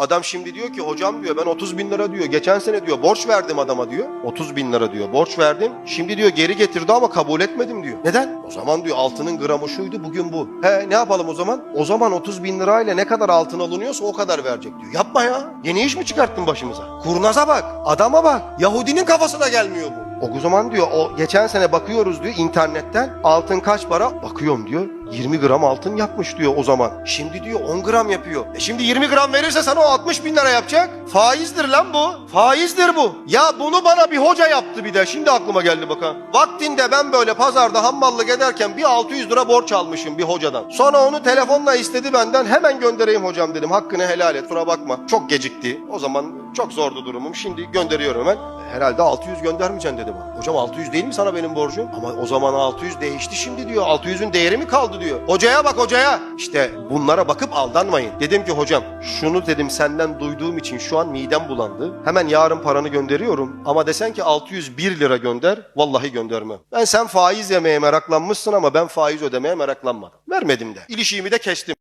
Adam şimdi diyor ki hocam diyor ben 30 bin lira diyor. Geçen sene diyor borç verdim adama diyor. 30 bin lira diyor borç verdim. Şimdi diyor geri getirdi ama kabul etmedim diyor. Neden? O zaman diyor altının gramı şuydu bugün bu. He ne yapalım o zaman? O zaman 30 bin lirayla ne kadar altın alınıyorsa o kadar verecek diyor. Yapma ya. Yeni iş mi çıkarttın başımıza? Kurnaza bak. Adama bak. Yahudinin kafasına gelmiyor bu. O zaman diyor o geçen sene bakıyoruz diyor internetten altın kaç para? Bakıyorum diyor 20 gram altın yapmış diyor o zaman. Şimdi diyor 10 gram yapıyor. E şimdi 20 gram verirse sana o 60 bin lira yapacak. Faizdir lan bu. Faizdir bu. Ya bunu bana bir hoca yaptı bir de. Şimdi aklıma geldi bak ha. Vaktinde ben böyle pazarda hammallık ederken bir 600 lira borç almışım bir hocadan. Sonra onu telefonla istedi benden. Hemen göndereyim hocam dedim. Hakkını helal et. Kusura bakma. Çok gecikti. O zaman çok zordu durumum. Şimdi gönderiyorum hemen. Herhalde 600 göndermeyeceksin dedi bana. Hocam 600 değil mi sana benim borcum? Ama o zaman 600 değişti şimdi diyor. 600'ün değeri mi kaldı diyor. Hocaya bak hocaya. İşte bunlara bakıp aldanmayın. Dedim ki hocam şunu dedim senden duyduğum için şu an midem bulandı. Hemen yarın paranı gönderiyorum. Ama desen ki 601 lira gönder. Vallahi göndermem. Ben sen faiz yemeye meraklanmışsın ama ben faiz ödemeye meraklanmadım. Vermedim de. İlişiğimi de kestim.